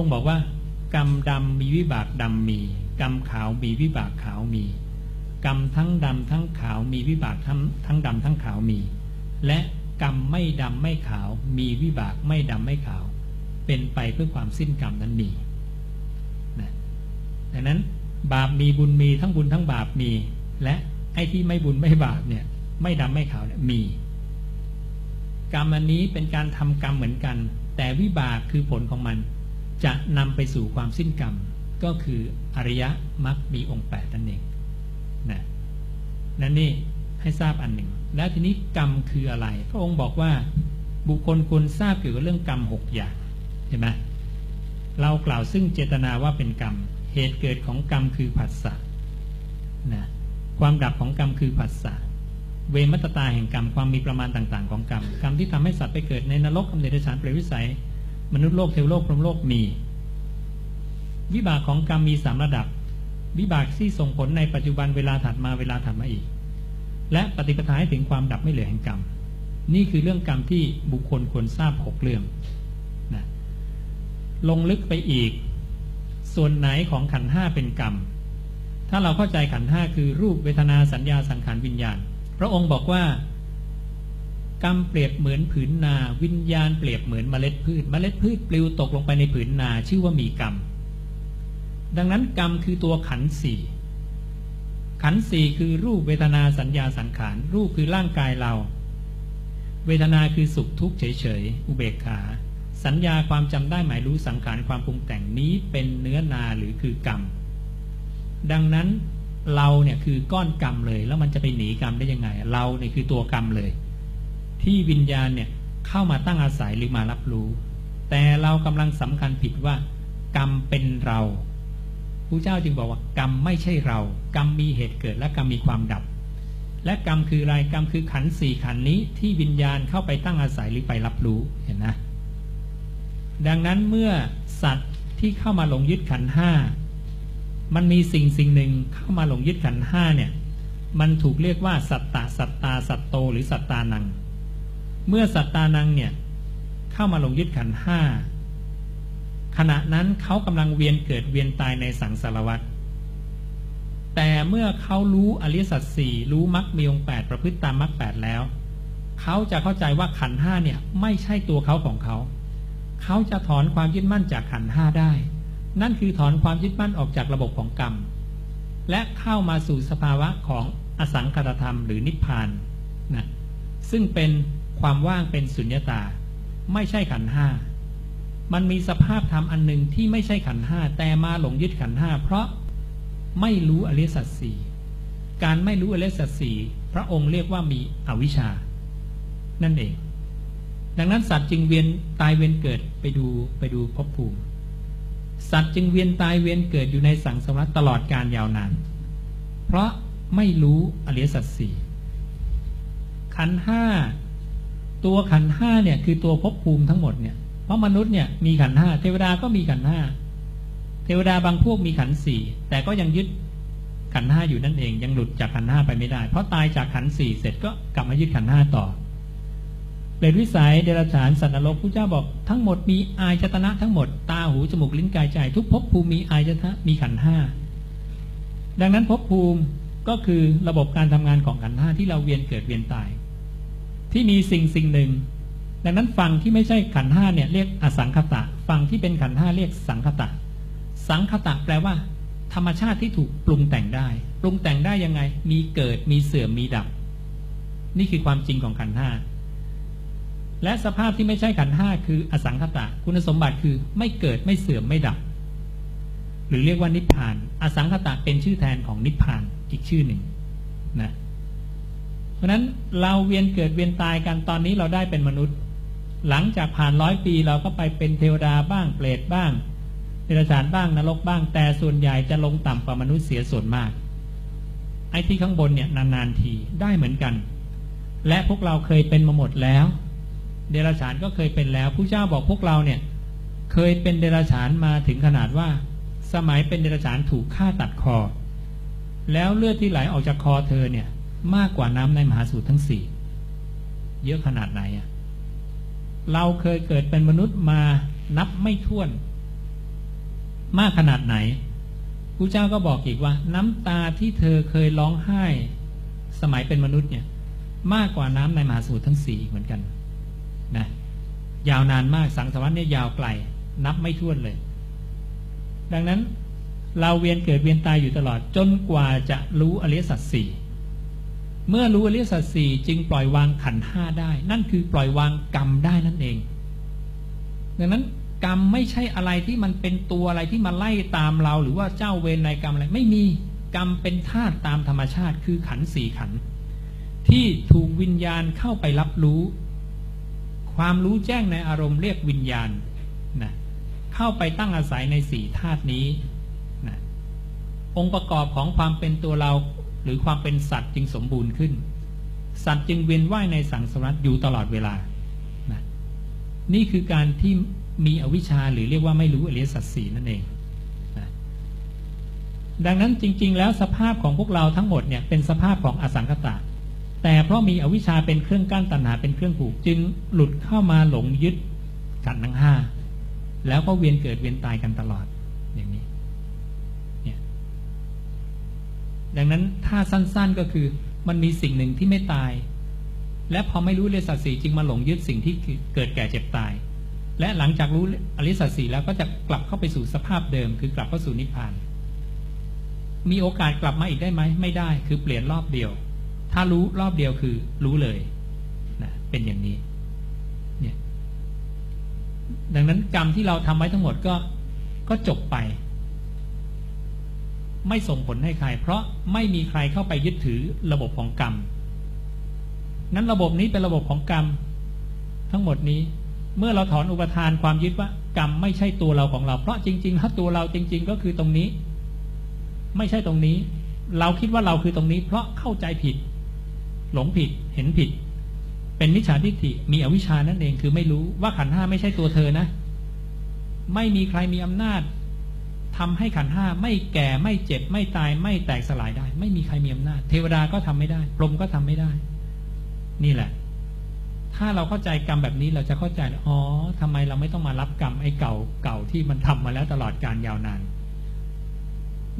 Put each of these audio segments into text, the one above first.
องบอกว่ากรรมดำมีวิบากดำมี กรรมขาวมีวิบากขาวมี กรรมทั้งดำทั้งขาวมีวิบากทั้งทั้งดำทั้งขาวมี และกรรมไม่ดำไม่ขาว มีวิบากไม่ดำไม่ขาว เป็นไปเพื่อความสิ้นกรรมนั้นมีนะดังนั้นบาปมีบุญมีทั้งบุญทั้งบาปมี และไอ้ที่ไม่บุญไม่บาปเนี่ยไม่ดำไม่ขาวเนี่ยมี กรรมอันนี้เป็นการทำกรรมเหมือนกัน แต่วิบากคือผลของมัน จะนำไปสู่ความสิ้นกรรม ก็คืออริยมรรคมีองค์แปดนั่นเองนะนั่นนี่ให้ทราบอันหนึ่ง แล้วทีนี้กรรมคืออะไร พระองค์บอกว่าบุคคลควรทราบเกี่ยวกับเรื่องกรรมหกอย่างเห็นไหมเรากล่าวซึ่งเจตนาว่าเป็นกรรม เหตุเกิดของกรรมคือผัสสะนะความดับของกรรมคือผัสสะเวมัตตาแห่งกรรมความมีประมาณต่าง ๆ ของกรรม กรรมที่ทำให้สัตว์ไปเกิดในนรกกำเนิดฉานเปรตวิสัย มนุษย์โลกเทวโลกพรหมโลกมี วิบากของกรรมมีสามระดับ วิบากที่ส่งผลในปัจจุบันเวลาถัดมาเวลาถัดมาอีก และปฏิปทาให้ถึงความดับไม่เหลือแห่งกรรม นี่คือเรื่องกรรมที่บุคคลควรทราบหกเรื่องนะลงลึกไปอีก ส่วนไหนของขันห้าเป็นกรรม ถ้าเราเข้าใจขันห้าคือรูปเวทนาสัญญาสังขารวิญญาณ พระองค์บอกว่า กรรมเปรียบเหมือนผืนนา วิญญาณเปรียบเหมือนเมล็ดพืช เมล็ดพืชปลิวตกลงไปในผืนนาชื่อว่ามีกรรม ดังนั้นกรรมคือตัวขันสี่ขันสี่คือรูปเวทนาสัญญาสังขาร รูปคือร่างกายเรา เวทนาคือสุขทุกข์เฉยๆ อุเบกขา สัญญาความจำได้หมายรู้สังขารความปรุงแต่งนี้เป็นเนื้อนาหรือคือกรรม ดังนั้นเราเนี่ยคือก้อนกรรมเลย แล้วมันจะไปหนีกรรมได้ยังไง เราเนี่ยคือตัวกรรมเลย ที่วิญญาณเนี่ยเข้ามาตั้งอาศัยหรือมารับรู้ แต่เรากำลังสำคัญผิดว่า กรรมเป็นเราพระเจ้าจึงบอกว่ากรรมไม่ใช่เรา กรรมมีเหตุเกิดและกรรมมีความดับ และกรรมคืออะไรกรรมคือขันสี่ขันนี้ที่วิญญาณเข้าไปตั้งอาศัยหรือไปรับรู้เห็นนะดังนั้นเมื่อสัตว์ที่เข้ามาหลงยึดขันห้ามันมีสิ่งสิ่งหนึ่งเข้ามาหลงยึดขันห้าเนี่ย มันถูกเรียกว่าสัตตะสัตตาสัตโตหรือสัตตานัง เมื่อสัตตานังเนี่ย เข้ามาลงยึดขันห้าขณะนั้นเขากำลังเวียนเกิดเวียนตายในสังสารวัฏแต่เมื่อเขารู้อริสัจสี่รู้มรรคมีองค์แปดประพฤติตามมรรคแปดแล้ว เขาจะเข้าใจว่าขันห้าเนี่ย ไม่ใช่ตัวเขาของเขา เขาจะถอนความยึดมั่นจากขันห้าได้ นั่นคือถอนความยึดมั่นออกจากระบบของกรรม และเข้ามาสู่สภาวะของอสังคตธรรมหรือนิพพานนะซึ่งเป็น ความว่างเป็นสุญญตา ไม่ใช่ขันห้ามันมีสภาพธรรมอันหนึ่งที่ไม่ใช่ขันห้าแต่มาหลงยึดขันห้าเพราะไม่รู้อริยสัจสี่การไม่รู้อริยสัจสี่พระองค์เรียกว่ามีอวิชชา นั่นเอง ดังนั้นสัตว์จึงเวียนตายเวียนเกิดไปดูไปดูภพภูมิ สัตว์จึงเวียนตายเวียนเกิดอยู่ในสังสารวัฏตลอดการยาวนาน เพราะไม่รู้อริยสัจสี่ขันห้า ตัวขันห้าเนี่ยคือตัวภพภูมิทั้งหมดเนี่ยเพราะมนุษย์เนี่ยมีขันห้าเทวดาก็มีขันห้าเทวดาบางพวกมีขันสี่แต่ก็ยังยึดขันห้าอยู่นั่นเองยังหลุดจากขันห้าไปไม่ได้ เพราะตายจากขันสี่เสร็จก็กลับมายึดขันห้าต่อเปรตวิสัยเดรัจฉานสัตว์นรกพระเจ้าบอกทั้งหมดมีอายจตนะทั้งหมดตาหูจมูกลิ้นกายใจ ทุกภพภูมิมีอายจตนะมีขันห้าดังนั้นภพภูมิก็คือระบบการทำงานของขันห้าที่เราเวียนเกิดเวียนตาย ที่มีสิ่งสิ่งหนึ่ง ดังนั้นฝั่งที่ไม่ใช่ขันห้าเนี่ยเรียกอสังคตะฝั่งที่เป็นขันห้าเรียกสังคตะ สังคตะแปลว่า ธรรมชาติที่ถูกปรุงแต่งได้ ปรุงแต่งได้ยังไง มีเกิดมีเสื่อมมีดับ นี่คือความจริงของขันห้าและสภาพที่ไม่ใช่ขันห้าคืออสังคตะ คุณสมบัติคือไม่เกิดไม่เสื่อมไม่ดับ หรือเรียกว่านิพพาน อสังคตะเป็นชื่อแทนของนิพพานอีกชื่อหนึ่งนะ เพราะนั้นเราเวียนเกิดเวียนตายกันตอนนี้เราได้เป็นมนุษย์ หลังจากผ่านร้อยปีเราก็ไปเป็นเทวดาบ้างเปรตบ้างเดรัจฉานบ้างนรกบ้าง แต่ส่วนใหญ่จะลงต่ำกว่ามนุษย์เสียส่วนมาก ไอ้ที่ข้างบนเนี่ยนานๆทีได้เหมือนกัน และพวกเราเคยเป็นมาหมดแล้ว เดรัจฉานก็เคยเป็นแล้วผู้เจ้าบอกพวกเราเนี่ยเคยเป็นเดรัจฉานมาถึงขนาดว่า สมัยเป็นเดรัจฉานถูกฆ่าตัดคอ แล้วเลือดที่ไหลออกจากคอเธอเนี่ย มากกว่าน้ำในมหาสูตรทั้งสี่เยอะขนาดไหนอะเราเคยเกิดเป็นมนุษย์มานับไม่ถ้วน มากขนาดไหนพระเจ้าก็บอกอีกว่า น้ำตาที่เธอเคยร้องไห้ สมัยเป็นมนุษย์เนี่ย มากกว่าน้ำในมหาสมุทรทั้งสี่เหมือนกันนะยาวนานมากสังสารวัฏเนี่ยยาวไกล นับไม่ถ้วนเลย ดังนั้นเราเวียนเกิดเวียนตายอยู่ตลอดจนกว่าจะรู้อริยสัจสี่ เมื่อรู้อริยสัจสี่จึงปล่อยวางขันห้าได้ นั่นคือปล่อยวางกรรมได้นั่นเอง ดังนั้นกรรมไม่ใช่อะไรที่มันเป็นตัวอะไรที่มาไล่ตามเราหรือว่าเจ้าเวรในกรรมอะไร ไม่มีกรรมเป็นธาตุตามธรรมชาติคือขันสี่ขัน ที่ถูกวิญญาณเข้าไปรับรู้ ความรู้แจ้งในอารมณ์เรียกวิญญาณนะเข้าไปตั้งอาศัยในสี่ธาตุนี้นะองค์ประกอบของความเป็นตัวเรา หรือความเป็นสัตว์จึงสมบูรณ์ขึ้น สัตว์จึงเวียนว่ายในสังสารวัฏอยู่ตลอดเวลานะนี่คือการที่มีอวิชชาหรือเรียกว่าไม่รู้อริยสัจสี่นั่นเองนะดังนั้นจริง ๆ แล้วสภาพของพวกเราทั้งหมดเนี่ยเป็นสภาพของอสังคตะ แต่เพราะมีอวิชชาเป็นเครื่องกั้นตัณหาเป็นเครื่องผูก จึงหลุดเข้ามาหลงยึดขันธ์ทั้งห้าแล้วก็เวียนเกิดเวียนตายกันตลอด ดังนั้นถ้าสั้นๆก็คือมันมีสิ่งหนึ่งที่ไม่ตาย และพอไม่รู้เรยสัตสีจึงมาหลงยึดสิ่งที่เกิดแก่เจ็บตาย และหลังจากรู้อริสัจสีแล้วก็จะกลับเข้าไปสู่สภาพเดิม คือกลับเข้าสู่นิพพาน มีโอกาสกลับมาอีกได้ไหมไม่ได้ คือเปลี่ยนรอบเดียว ถ้ารู้รอบเดียวคือรู้เลยนะเป็นอย่างนี้เนี่ยดังนั้นกรรมที่เราทำไว้ทั้งหมดก็ก็จบไป ไม่ส่งผลให้ใคร เพราะไม่มีใครเข้าไปยึดถือระบบของกรรม นั้นระบบนี้เป็นระบบของกรรม ทั้งหมดนี้ เมื่อเราถอนอุปทานความยึดว่ากรรมไม่ใช่ตัวเราของเรา เพราะจริงๆถ้าตัวเราจริง ๆ ก็คือตรงนี้ ไม่ใช่ตรงนี้ เราคิดว่าเราคือตรงนี้ เพราะเข้าใจผิด หลงผิด เห็นผิด เป็นมิจฉาทิฏฐิ มีอวิชชานั่นเอง คือไม่รู้ว่าขันห้าไม่ใช่ตัวเธอนะ ไม่มีใครมีอำนาจ ทำให้ขันห้าไม่แก่ไม่เจ็บไม่ตายไม่แตกสลายได้ ไม่มีใครมีอำนาจ เทวดาก็ทำไม่ได้พรหมก็ทำไม่ได้ นี่แหละ ถ้าเราเข้าใจกรรมแบบนี้เราจะเข้าใจอ๋อทำไมเราไม่ต้องมารับกรรมไอ้เก่าเก่าที่มันทำมาแล้วตลอดการยาวนาน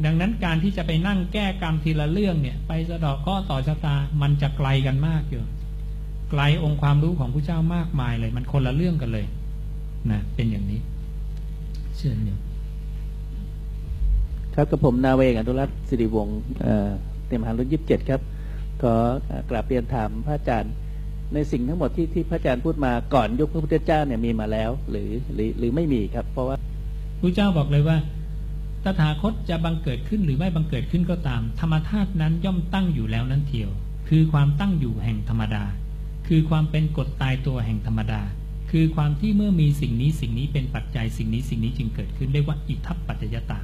ดังนั้นการที่จะไปนั่งแก้กรรมทีละเรื่องเนี่ย ไปสะเดอกข้อต่อชะตามันจะไกลกันมากอยู่ไกลองค์ความรู้ของผู้เจ้ามากมายเลย มันคนละเรื่องกันเลยนะเป็นอย่างนี้ เชิญเนี่ย ครับกับผมนาเวกอนุรัตน์สิริวงศ์เตรียมหารรุ่นยี่สิบเจ็ดครับขอกราบเรียนถามพระอาจารย์ในสิ่งทั้งหมดที่ที่พระอาจารย์พูดมาก่อนยุคพระพุทธเจ้าเนี่ยมีมาแล้ว หรือหรือหรือไม่มีครับ เพราะว่าพระเจ้าบอกเลยว่า ตถาคตจะบังเกิดขึ้นหรือไม่บังเกิดขึ้นก็ตาม ธรรมธาตุนั้นย่อมตั้งอยู่แล้วนั้นเทียว คือความตั้งอยู่แห่งธรรมดา คือความเป็นกฎตายตัวแห่งธรรมดา คือความที่เมื่อมีสิ่งนี้สิ่งนี้เป็นปัจจัยสิ่งนี้สิ่งนี้จึงเกิดขึ้นเรียกว่าอิทัปปัจจยตา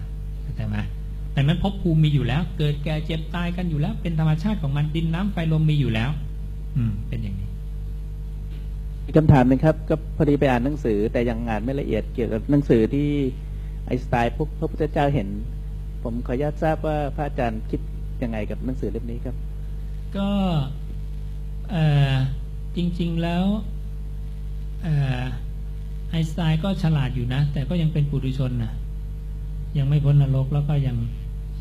ใจไหมแต่นั้นภพภูมิมีอยู่แล้ว เกิดแก่เจ็บตายกันอยู่แล้ว เป็นธรรมชาติของมันดินน้ำไฟลมมีอยู่แล้ว อืม เป็นอย่างนี้อีกคำถามหนึ่งครับ ก็พอดีไปอ่านหนังสือ แต่ยังอ่านไม่ละเอียดเกี่ยวกับหนังสือที่ไอน์สไตน์พวกพระพุทธเจ้าเห็น ผมขออนุญาตทราบว่าพระอาจารย์คิดยังไงกับหนังสือเล่มนี้ครับ ก็เอ่อจริง ๆแล้วเอ่อไอน์สไตน์ก็ฉลาดอยู่นะ แต่ก็ยังเป็นปุถุชนนะ ยังไม่พ้นนรกแล้วก็ยัง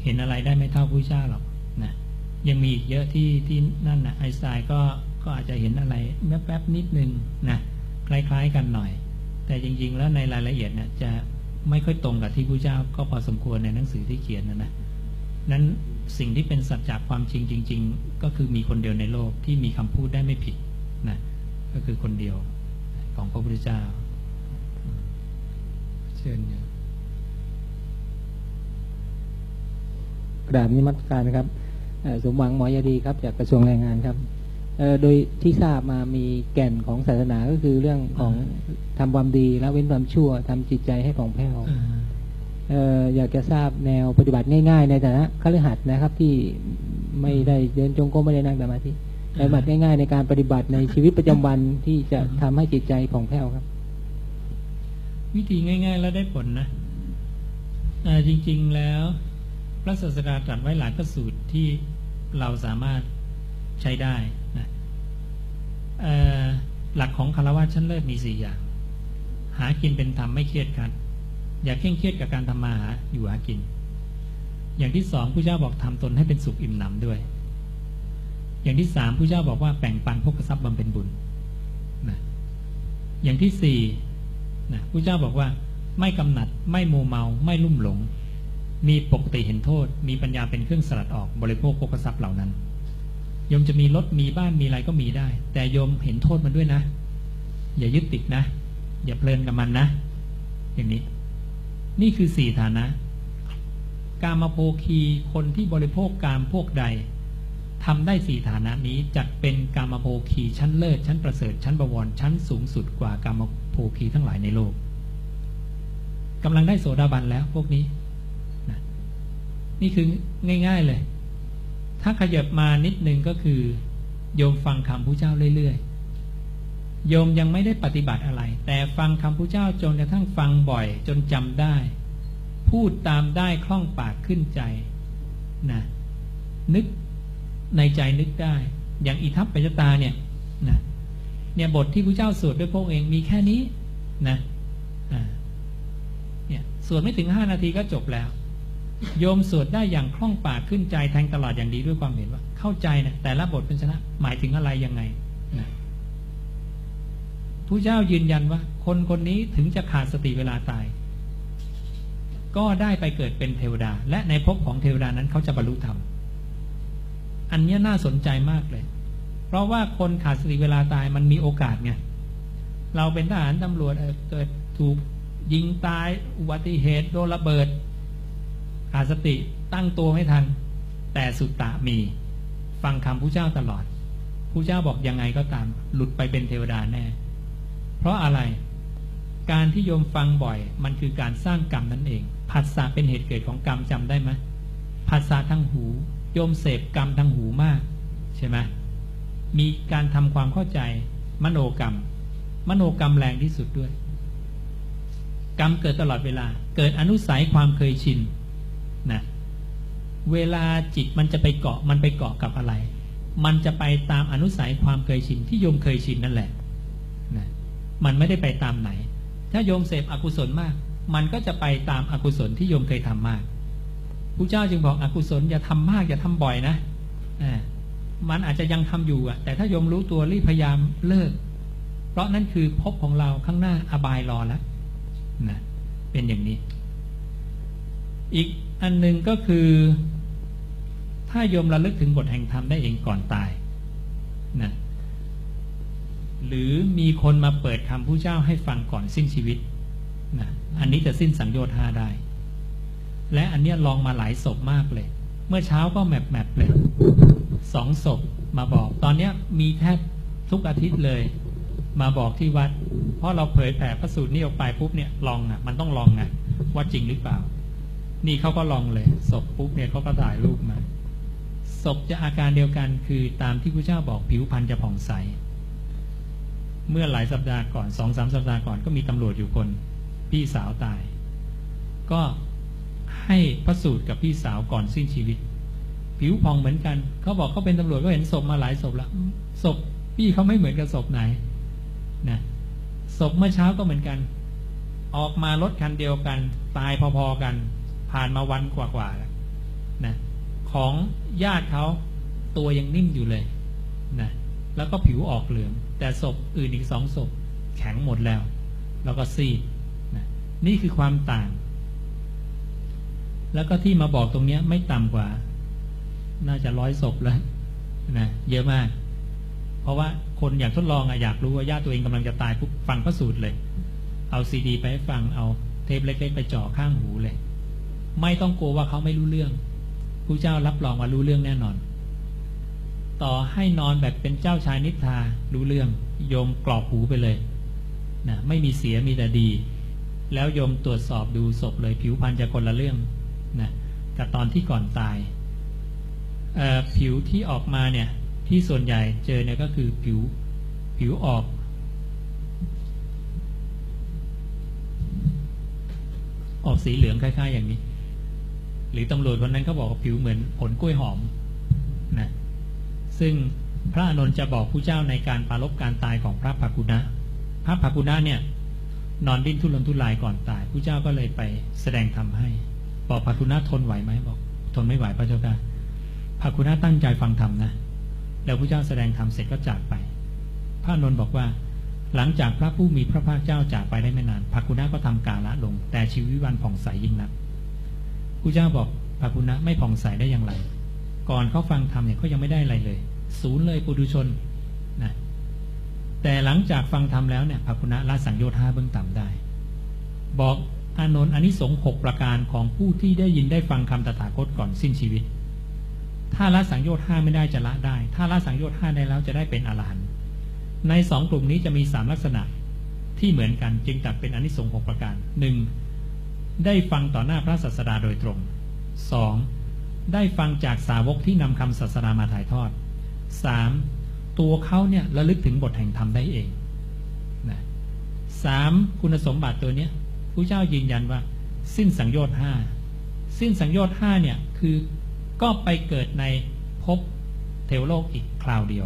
เห็นอะไรได้ไม่เท่าผู้เจ้าหรอกนะยังมีอีกเยอะที่ที่นั่นนะไอสไตน์ก็ก็อาจจะเห็นอะไรแป๊บๆนิดนึงนะคล้ายๆกันหน่อย แต่จริง ๆ แล้วในรายละเอียดเนี่ยจะไม่ค่อยตรงกับที่ผู้เจ้าก็พอสมควรในหนังสือที่เขียนนะนะนั้นสิ่งที่เป็นสัจจะความจริงจริง ๆ ก็คือมีคนเดียวในโลกที่มีคำพูดได้ไม่ผิดนะก็คือคนเดียวของพระพุทธเจ้าเชิญเนี่ย กราบนิมัสการนะครับเอ่อสมหวังหมอยาดีครับจากกระทรวงแรงงานครับเอ่อโดยที่ทราบมามีแก่นของศาสนาก็คือเรื่องของทำความดีละเว้นความชั่วทำจิตใจให้ผ่องแผ้วอ่าเอ่ออยากจะทราบแนวปฏิบัติง่าย ๆ ในฐานะคฤหัสถ์นะครับที่ไม่ได้เดินจงกรมไม่ได้นั่งสมาธิปฏิบัติง่าย ๆ ในการปฏิบัติในชีวิตประจำวันที่จะทำให้จิตใจผ่องแผ้วครับ วิธีง่าย ๆ แล้วได้ผลนะอ่าจริง ๆแล้ว พระศาสดาตรัสไว้หลายพระสูตรที่เราสามารถใช้ได้นะหลักของคารวะชั้นเลิศมีสี่อย่าง หากินเป็นธรรมไม่เครียดครัดอย่าเคร่งเครียดกับการทำมาหาอยู่หากิน อย่างที่สองผู้เจ้าบอกทำตนให้เป็นสุขอิ่มหนำด้วย อย่างที่สามผู้เจ้าบอกว่าแบ่งปันพกทรัพย์บำเพ็ญบุญนะอย่างที่สี่นะผู้เจ้าบอกว่าไม่กำหนัดไม่โมเมาไม่ลุ่มหลง มีปกติเห็นโทษ มีปัญญาเป็นเครื่องสลัดออกบริโภคพกทรัพย์เหล่านั้นโยมจะมีรถมีบ้านมีอะไรก็มีได้ แต่โยมเห็นโทษมันด้วยนะ อย่ายึดติดนะ อย่าเพลินกับมันนะ อย่างนี้ นี่คือสี่ฐานะ กามโภคีคนที่บริโภคกามพวกใดทำได้สี่ฐานะนี้จัดเป็นกามโภคีชั้นเลิศชั้นประเสริฐชั้นบวรชั้นสูงสุดกว่ากามโภคีทั้งหลายในโลกกำลังได้โสดาบันแล้วพวกนี้ นี่คือง่าย ๆเลย ถ้าขยับมานิดนึงก็คือ โยมฟังคำพระเจ้าเรื่อยๆ โยมยังไม่ได้ปฏิบัติอะไร แต่ฟังคำพระเจ้าจนกระทั่งฟังบ่อย จนจำได้ พูดตามได้คล่องปากขึ้นใจนะนึกในใจนึกได้ อย่างอิทัปปัจจตาเนี่ยนะเนี่ยบทที่พระเจ้าสวดด้วยพระองค์เองมีแค่นี้นะอ่าเนี่ยสวดไม่ถึงห้านาทีก็จบแล้ว โยมสวดได้อย่างคล่องปากขึ้นใจแทงตลอดอย่างดีด้วยความเห็นว่า เข้าใจนะแต่ละบทเป็นชนะหมายถึงอะไรยังไงนะผู้เจ้ายืนยันว่า คนคนนี้ถึงจะขาดสติเวลาตาย ก็ได้ไปเกิดเป็นเทวดา และในภพของเทวดานั้นเขาจะบรรลุธรรมอันนี้น่าสนใจมากเลย เพราะว่าคนขาดสติเวลาตายมันมีโอกาสไงเราเป็นทหารตำรวจเอ่อเกิดถูกยิงตายอุบัติเหตุโดนระเบิด ขาดสติตั้งตัวไม่ทัน แต่สุตตะมี ฟังคำผู้เจ้าตลอดผู้เจ้าบอกยังไงก็ตาม หลุดไปเป็นเทวดาแน่ เพราะอะไรการที่โยมฟังบ่อย มันคือการสร้างกรรมนั่นเองผัสสะเป็นเหตุเกิดของกรรมจำได้ไหมผัสสะทางหู โยมเสพกรรมทางหูมาก ใช่ไหมมีการทำความเข้าใจ มโนกรรม มโนกรรมแรงที่สุดด้วย กรรมเกิดตลอดเวลา เกิดอนุสัยความเคยชิน นะเวลาจิตมันจะไปเกาะมันไปเกาะกับอะไร มันจะไปตามอนุสัยความเคยชินที่โยมเคยชินนั่นแหละนะมันไม่ได้ไปตามไหน ถ้าโยมเสพอกุศลมาก มันก็จะไปตามอกุศลที่โยมเคยทำมากพระเจ้าจึงบอกอกุศลอย่าทำมากอย่าทำบ่อยนะอ่ามันอาจจะยังทำอยู่อะ แต่ถ้าโยมรู้ตัวรีบพยายามเลิก เพราะนั่นคือภพของเราข้างหน้าอบายรอแล้วนะเป็นอย่างนี้ อีก อันหนึ่งก็คือ ถ้าโยมระลึกถึงบทแห่งธรรมได้เองก่อนตายนะหรือมีคนมาเปิดคำผู้เจ้าให้ฟังก่อนสิ้นชีวิตนะอันนี้จะสิ้นสังโยชน์ห้าได้ และอันเนี้ยลองมาหลายศพมากเลย เมื่อเช้าก็แมปแมปเลยสองศพมาบอก ตอนเนี้ยมีแทบทุกอาทิตย์เลย มาบอกที่วัด เพราะเราเผยแผ่พระสูตรนี้ออกไปปุ๊บเนี่ยลองอะ มันต้องลองอะว่าจริงหรือเปล่า นี่เขาก็ลองเลยศพปุ๊บเนี่ยเขาก็ถ่ายรูปมาศพจะอาการเดียวกันคือตามที่พระเจ้าบอกผิวพรรณจะผ่องใส เมื่อหลายสัปดาห์ก่อนสองสามสัปดาห์ก่อนก็มีตำรวจอยู่คน พี่สาวตาย ก็ให้พระสูตรกับพี่สาวก่อนสิ้นชีวิต ผิวพองเหมือนกันเขาบอกเขาเป็นตำรวจก็เห็นศพมาหลายศพแล้วศพพี่เขาไม่เหมือนกับศพไหนนะศพเมื่อเช้าก็เหมือนกัน ออกมารถคันเดียวกัน ตายพอๆกัน ผ่านมาวันกว่าๆแล้วนะของญาติเขาตัวยังนิ่มอยู่เลยนะแล้วก็ผิวออกเหลือง แต่ศพอื่นอีกสองศพแข็งหมดแล้ว แล้วก็ซีดนะนี่คือความต่าง แล้วก็ที่มาบอกตรงนี้ไม่ต่ำกว่า น่าจะร้อยศพแล้วนะเยอะมาก เพราะว่าคนอยากทดลองอะอยากรู้ว่าญาติตัวเองกำลังจะตายปุ๊บฟังพระสูตรเลย เอาซีดี ไปให้ฟังเอาเทปเล็กๆ ไปจ่อข้างหูเลย ไม่ต้องกลัวว่าเขาไม่รู้เรื่องผู้เจ้ารับรองว่ารู้เรื่องแน่นอน ต่อให้นอนแบบเป็นเจ้าชายนิทรารู้เรื่อง โยมกรอกหูไปเลยนะไม่มีเสียมีแต่ดี แล้วโยมตรวจสอบดูศพเลยผิวพรรณจะคนละเรื่องนะกับตอนที่ก่อนตายผิวที่ออกมาเนี่ยที่ส่วนใหญ่เจอเนี่ยก็คือผิวผิวออก ออกสีเหลืองคล้ายๆอย่างนี้ หรือตำรวจคนนั้นเขาบอกว่าผิวเหมือนผลกล้วยหอมนะซึ่งพระอนนท์จะบอกผู้เจ้าในการปรารบการตายของพระภากุณะพระภากุณะเนี่ยนอนดิ้นทุรนทุรายก่อนตายผู้เจ้าก็เลยไปแสดงธรรมให้ บอกภาคุณะทนไหวไหมบอก ทนไม่ไหวพระเจ้าค่ะภาคุณะตั้งใจฟังธรรมนะแล้วพระเจ้าแสดงธรรมเสร็จก็จากไป พระอนนท์บอกว่า หลังจากพระผู้มีพระภาคเจ้าจากไปได้ไม่นานภาคุณะก็ทำกาละลง แต่ชีวิตวันผ่องใสยิ่งนัก พระเจ้าบอกภาคุณะไม่ผ่องใสได้อย่างไร ก่อนเขาฟังธรรมเนี่ยเขายังไม่ได้อะไรเลย ศูนย์เลยปุถุชนนะแต่หลังจากฟังธรรมแล้วเนี่ยภาคุณะละสังโยชน์ห้าเบื้องต่ำได้ บอกอานนท์อนิสงส์หกประการของผู้ที่ได้ยินได้ฟังคำตถาคตก่อนสิ้นชีวิต ถ้าละสังโยชน์ห้าไม่ได้จะละได้ ถ้าละสังโยชน์ห้าได้แล้วจะได้เป็นอรหันต์ในสองกลุ่มนี้จะมีสามลักษณะที่เหมือนกันจึงตัดเป็นอนิสงส์หกประการหนึ่ง ได้ฟังต่อหน้าพระศาสดาโดยตรงสองได้ฟังจากสาวกที่นำคำศาสนามาถ่ายทอดสามตัวเขาเนี่ยระลึกถึงบทแห่งธรรมได้เองนะสามคุณสมบัติตัวเนี้ยผู้เจ้ายืนยันว่า สิ้นสังโยชน์ห้าสิ้นสังโยชน์ห้าเนี่ยคือก็ไปเกิดในภพเทวโลกอีกคราวเดียว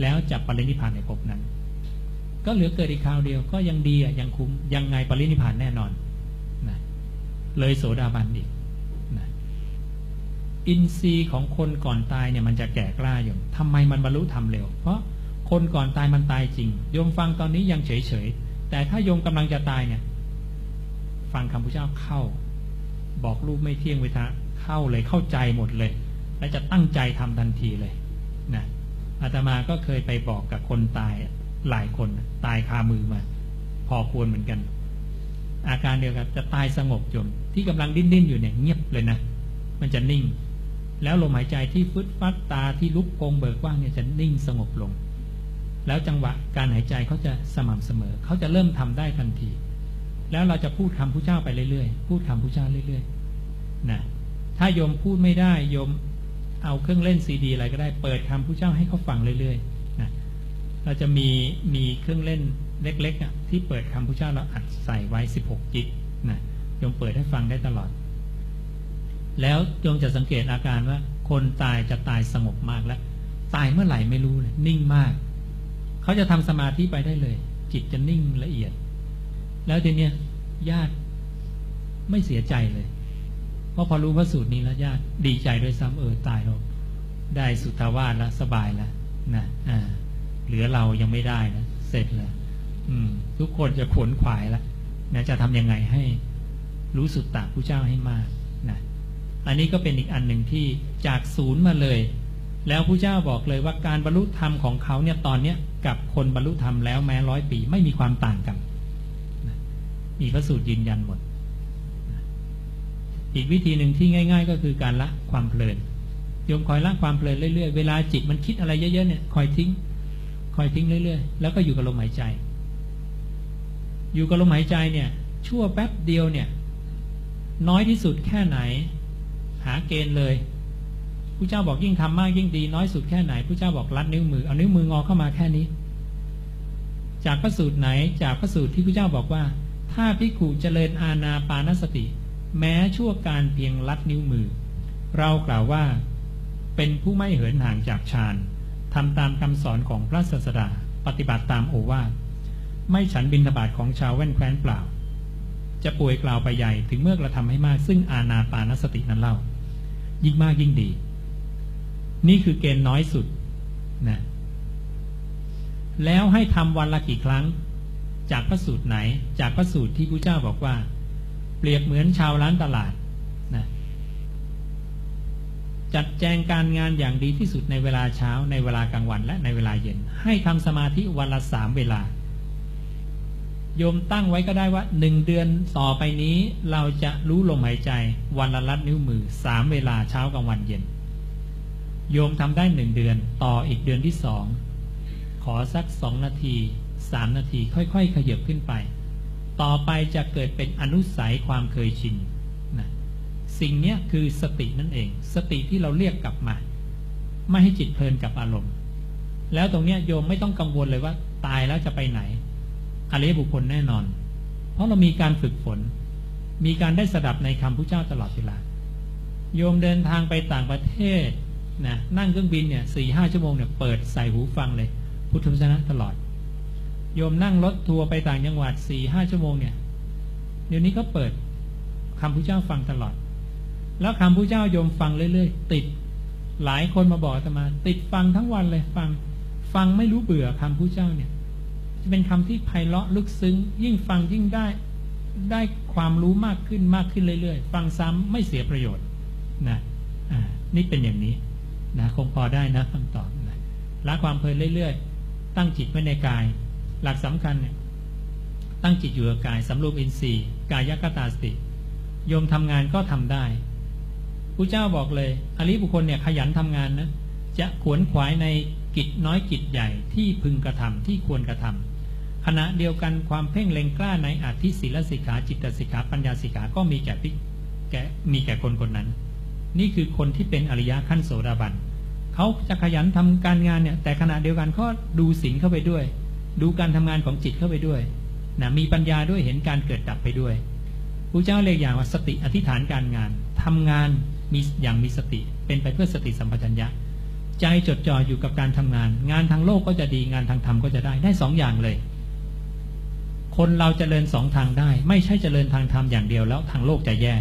แล้วจะปรินิพพานในภพนั้น ก็เหลือเกิดอีกคราวเดียวก็ยังดีอะยังคุ้มยังไงปรินิพพานแน่นอน เลยโสดาบันอีกนะอินทรีย์ของคนก่อนตายเนี่ยมันจะแก่กล้าอยู่ทำไมมันบรรลุธรรมเร็ว เพราะคนก่อนตายมันตายจริงโยมฟังตอนนี้ยังเฉยเฉยๆแต่ถ้าโยมกำลังจะตายเนี่ย ฟังคำพุทธเจ้าเข้า บอกรูปไม่เที่ยงเวทาเข้าเลยเข้าใจหมดเลย และจะตั้งใจทำทันทีเลยนะอาตมาก็เคยไปบอกกับคนตายหลายคนตายคามือมา พอควรเหมือนกัน อาการเดียวกันจะตายสงบจน ที่กำลังดิ้นดิ้นอยู่เนี่ยเงียบเลยนะ มันจะนิ่ง แล้วลมหายใจที่ฟึดฟัดตาที่ลุกโพงเบิกกว้างเนี่ยจะนิ่งสงบลง แล้วจังหวะการหายใจเขาจะสม่ำเสมอ เขาจะเริ่มทำได้ทันที แล้วเราจะพูดคำพุทธเจ้าไปเรื่อยๆ พูดคำพุทธเจ้าเรื่อยๆ นะ ถ้าโยมพูดไม่ได้โยมเอาเครื่องเล่นซีดีอะไรก็ได้เปิดคำพุทธเจ้าให้เขาฟังเรื่อยๆ นะ เราจะมีมีเครื่องเล่นเล็กๆอะที่เปิดคำพุทธเจ้าเราอัดใส่ไว้ 16 จิตนะ โยมเปิดให้ฟังได้ตลอด แล้วโยมจะสังเกตอาการว่า คนตายจะตายสงบมากแล้ว ตายเมื่อไหร่ไม่รู้เลยนิ่งมาก เขาจะทำสมาธิไปได้เลย จิตจะนิ่งละเอียด แล้วทีเนี้ยญาติไม่เสียใจเลย เพราะพอรู้พระสูตรนี้แล้วญาติดีใจด้วยซ้ำเออตายเราได้สุทาวาสแล้วสบายแล้วนะอ่าเหลือเรายังไม่ได้นะเสร็จแล้วทุกคนจะขวนขวายแล้วนะจะทำยังไงให้ รู้สุดตาผู้เจ้าให้มากนะอันนี้ก็เป็นอีกอันหนึ่งที่จากศูนย์มาเลย แล้วผู้เจ้าบอกเลยว่าการบรรลุธรรมของเขาเนี่ยตอนเนี้ยกับคนบรรลุธรรมแล้วแม้ร้อยปีไม่มีความต่างกันนะมีพระสูตรยืนยันหมดนะอีกวิธีหนึ่งที่ง่าย ๆ ก็คือการละความเพลินโยมคอยละความเพลินเรื่อยๆ เวลาจิตมันคิดอะไรเยอะๆเนี่ยคอยทิ้ง คอยทิ้งเรื่อยๆ แล้วก็อยู่กับลมหายใจ อยู่กับลมหายใจเนี่ย ชั่วแป๊บเดียวเนี่ย น้อยที่สุดแค่ไหน หาเกณฑ์เลยผู้เจ้าบอกยิ่งทำมากยิ่งดี น้อยสุดแค่ไหนผู้เจ้าบอกรัดนิ้วมือเอานิ้วมืองอเข้ามาแค่นี้ จากพระสูตรไหนจากพระสูตรที่ผู้เจ้าบอกว่า ถ้าพิขุเจริญอาณาปานสติ แม้ชั่วการเพียงลัดนิ้วมือ เรากล่าวว่า เป็นผู้ไม่เหินห่างจากฌานทำตามคำสอนของพระศาสดา ปฏิบัติตามโอวาทไม่ฉันบินทบาทของชาวแว่นแคว้นเปล่า จะป่วยกล่าวไปใหญ่ถึงเมื่อกระทำให้มาก ซึ่งอาณาปานสตินั้นเล่า ยิ่งมากยิ่งดี นี่คือเกณฑ์น้อยสุดนะแล้วให้ทำวันละกี่ครั้ง จากพระสูตรไหน จากพระสูตรที่พระเจ้าบอกว่า เปรียบเหมือนชาวร้านตลาดนะจัดแจงการงานอย่างดีที่สุดในเวลาเช้าในเวลากลางวันและในเวลาเย็น ให้ทำสมาธิวันละสามเวลา โยมตั้งไว้ก็ได้ว่าหนึ่งเดือนต่อไปนี้เราจะรู้ลมหายใจ วันละลัดนิ้วมือสามเวลาเช้ากลางวันเย็น โยมทำได้หนึ่งเดือนต่ออีกเดือนที่สองขอสักสองนาทีสามนาทีค่อยๆ ขยับขึ้นไป ต่อไปจะเกิดเป็นอนุสัยความเคยชินนะสิ่งนี้คือสตินั่นเอง สติที่เราเรียกกลับมา ไม่ให้จิตเพลินกับอารมณ์ แล้วตรงนี้โยมไม่ต้องกังวลเลยว่า ตายแล้วจะไปไหน อริยบุคคลแน่นอน เพราะเรามีการฝึกฝน มีการได้สดับในคำพุทธเจ้าตลอดเวลา โยมเดินทางไปต่างประเทศนะนั่งเครื่องบินเนี่ยสี่ห้าชั่วโมงเนี่ยเปิดใส่หูฟังเลย พุทธวจนะตลอด โยมนั่งรถทัวร์ไปต่างจังหวัดสี่ห้าชั่วโมงเนี่ยเดี๋ยวนี้ก็เปิดคำพุทธเจ้าฟังตลอด แล้วคำพุทธเจ้าโยมฟังเรื่อยๆติดหลายคนมาบอกอาตมา ติดฟังทั้งวันเลยฟังฟังไม่รู้เบื่อคำพุทธเจ้าเนี่ย เป็นคำที่ไพเราะลึกซึ้ง ยิ่งฟังยิ่งได้ได้ความรู้มากขึ้นมากขึ้นเรื่อยๆ ฟังซ้ำไม่เสียประโยชน์นะนี่เป็นอย่างนี้นะคงพอได้นะคำตอบนะละความเพลินเรื่อยๆ ตั้งจิตไว้ในกาย หลักสำคัญเนี่ยตั้งจิตอยู่กับกายสำรวมอินทรีย์ กายกตาสติ โยมทำงานก็ทำได้พระเจ้าบอกเลย อริบุคคลเนี่ยขยันทำงานนะจะขวนขวายในกิจน้อยกิจใหญ่ที่พึงกระทำที่ควรกระทำ ขณะเดียวกันความเพ่งเล็งกล้าในอธิศีลสิกขาจิตสิกขาปัญญาสิกขาก็มีแก่พิแก่มีแก่คนคนนั้น นี่คือคนที่เป็นอริยะขั้นโสดาบันเขาจะขยันทำการงานเนี่ยแต่ขณะเดียวกันก็ดูศีลเข้าไปด้วย ดูการทำงานของจิตเข้าไปด้วยนะมีปัญญาด้วยเห็นการเกิดดับไปด้วยพระเจ้าเรียกอย่างว่าสติอธิษฐานการงานทำงานมีอย่างมีสติ เป็นไปเพื่อสติสัมปชัญญะใจจดจ่ออยู่กับการทำงาน งานทางโลกก็จะดีงานทางธรรมก็จะได้ได้สองอย่างเลย คนเราจเจริญสองทางได้ ไม่ใช่เจริญทางธรรมอย่างเดียวแล้วทางโลกจะแย่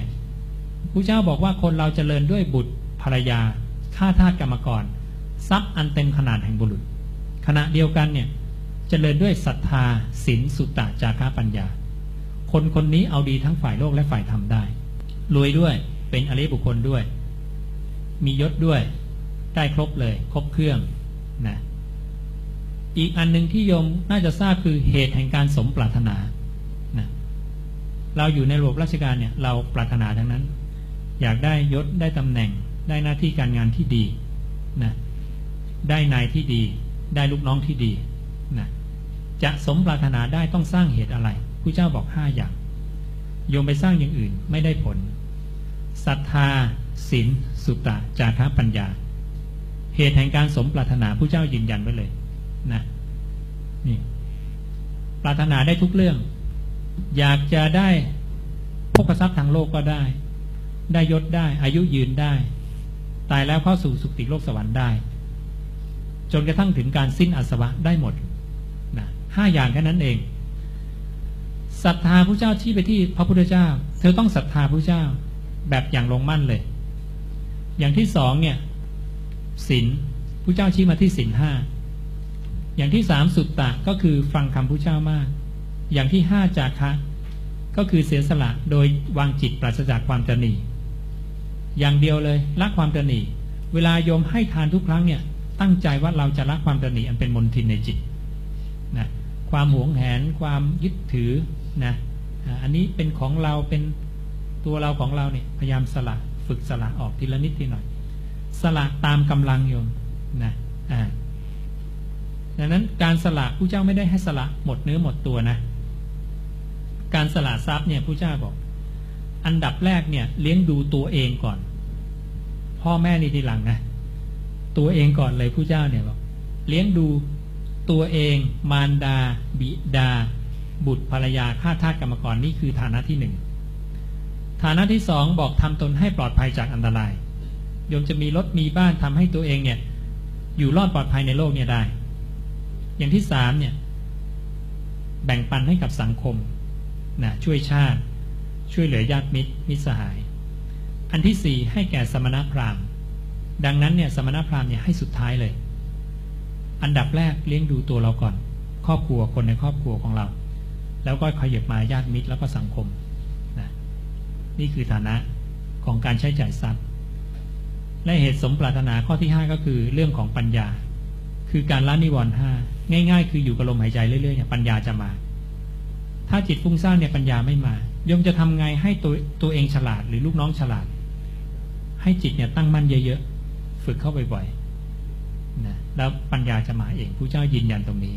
พระเจ้าบอกว่าคนเราจเจริญด้วยบุตรภรรยาข้าทาสกรรมกรทรัพย์อันเต็มขนาดแห่งบุรุษ ขณะเดียวกันเนี่ยจเจริญด้วยศรัทธาศีลสุตตะจาระปัญญา คนคนนี้เอาดีทั้งฝ่ายโลกและฝ่ายธรรมได้รวยด้วยเป็นอริยบุคคลด้วย มียศด้วยได้ครบเลย ครบเครื่องนะ อีกอันหนึ่งที่โยมน่าจะทราบคือเหตุแห่งการสมปรารถนานะเราอยู่ในระบบราชการเนี่ยเราปรารถนาทั้งนั้น อยากได้ยศได้ตำแหน่ง ได้หน้าที่การงานที่ดีนะได้นายที่ดี ได้ลูกน้องที่ดีนะจะสมปรารถนาได้ต้องสร้างเหตุอะไรผู้เจ้าบอกห้าอย่าง โยมไปสร้างอย่างอื่นไม่ได้ผลศรัทธาศีลสุตตะจาระปัญญา เหตุแห่งการสมปรารถนาผู้เจ้ายืนยันไว้เลย นะนี่ปรารถนาได้ทุกเรื่อง อยากจะได้พกทรัพย์ทางโลกก็ได้ ได้ยศได้ อายุยืนได้ ตายแล้วเข้าสู่สุคติโลกสวรรค์ได้ จนกระทั่งถึงการสิ้นอาสวะได้หมดนะห้าอย่างแค่นั้นเองศรัทธาพระเจ้าที่ไปที่พระพุทธเจ้า เธอต้องศรัทธาพระเจ้า แบบอย่างลงมั่นเลย อย่างที่สองเนี่ยศีลพระเจ้าชี้มาที่ศีลห้า อย่างที่สามสุตตะก็คือฟังคำพระเจ้ามาก อย่างที่ห้าจาคะ ก็คือเสียสละโดยวางจิตปราศจากความตนีอย่างเดียวเลยละความตนีเวลาโยมให้ทานทุกครั้งเนี่ยตั้งใจว่าเราจะละความตนีอันเป็นมลทินในจิตนะความหวงแหนความยึดถือนะอันนี้เป็นของเราเป็นตัวเราของเราเนี่ยพยายามสละฝึกสละออกทีละนิดทีหน่อย สละตามกำลังโยมนะอ่า ดังนั้นการสละผู้เจ้าไม่ได้ให้สละหมดเนื้อหมดตัวนะ การสละทรัพย์เนี่ยผู้เจ้าบอก อันดับแรกเนี่ยเลี้ยงดูตัวเองก่อน พ่อแม่นี่ทีหลังนะตัวเองก่อนเลยผู้เจ้าเนี่ยบอกเลี้ยงดูตัวเอง มารดา บิดา บุตรภรรยาข้าทาสกรรมกรนี่คือฐานะที่หนึ่งฐานะที่สองบอกทำตนให้ปลอดภัยจากอันตรายโยมจะมีรถมีบ้านทำให้ตัวเองเนี่ยอยู่รอดปลอดภัยในโลกเนี่ยได้ อย่างที่สามเนี่ยแบ่งปันให้กับสังคมนะช่วยชาติ ช่วยเหลือญาติมิตรมิตรสหาย อันที่สี่ให้แก่สมณพราหมณ์ ดังนั้นเนี่ยสมณพราหมณ์เนี่ยให้สุดท้ายเลย อันดับแรกเลี้ยงดูตัวเราก่อน ครอบครัวคนในครอบครัวของเรา แล้วก็ขยับมาญาติมิตรแล้วก็สังคมนะนี่คือฐานะของการใช้จ่ายทรัพย์ และเหตุสมปรารถนาข้อที่ห้าก็คือเรื่องของปัญญา คือการละนิวรณ์ห้า ง่าย ๆ คืออยู่กับลมหายใจเรื่อยๆเนี่ยปัญญาจะมา ถ้าจิตฟุ้งซ่านเนี่ยปัญญาไม่มาโยมจะทำไงให้ตัวตัวเองฉลาดหรือลูกน้องฉลาด ให้จิตเนี่ยตั้งมั่นเยอะๆฝึกเข้าบ่อยๆนะแล้วปัญญาจะมาเองผู้เจ้ายืนยันตรงนี้